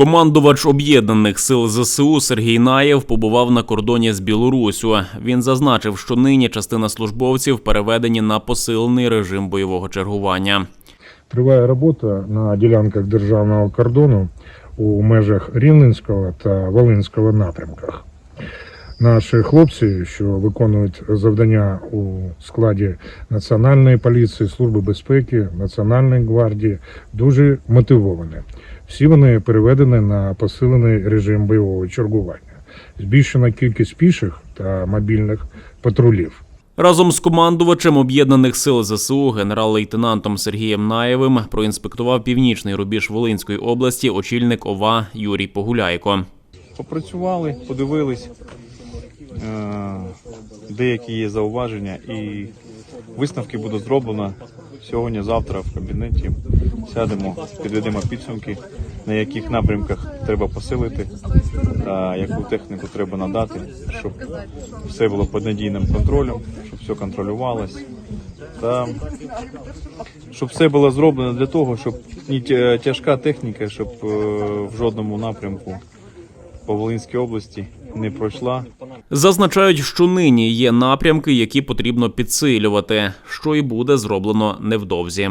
Командувач об'єднаних сил ЗСУ Сергій Наєв побував на кордоні з Білоруссю. Він зазначив, що нині частина службовців переведені на посилений режим бойового чергування. Триває робота на ділянках державного кордону у межах Рівненського та Волинського напрямках. Наші хлопці, що виконують завдання у складі Національної поліції, Служби безпеки, Національної гвардії, дуже мотивовані. Всі вони переведені на посилений режим бойового чергування. Збільшена кількість піших та мобільних патрулів. Разом з командувачем об'єднаних сил ЗСУ генерал-лейтенантом Сергієм Наєвим проінспектував північний рубіж Волинської області очільник ОВА Юрій Погуляйко. попрацювали, подивились, деякі є зауваження, і висновки буде зроблено сьогодні-завтра в кабінеті. Сядемо, підведемо підсумки, на яких напрямках треба посилити, яку техніку треба надати, щоб все було під надійним контролем, щоб все контролювалось. Та щоб все було зроблено для того, щоб ні тяжка техніка, щоб е, в жодному напрямку по Волинській області не пройшла. Зазначають, що нині є напрямки, які потрібно підсилювати, що і буде зроблено невдовзі.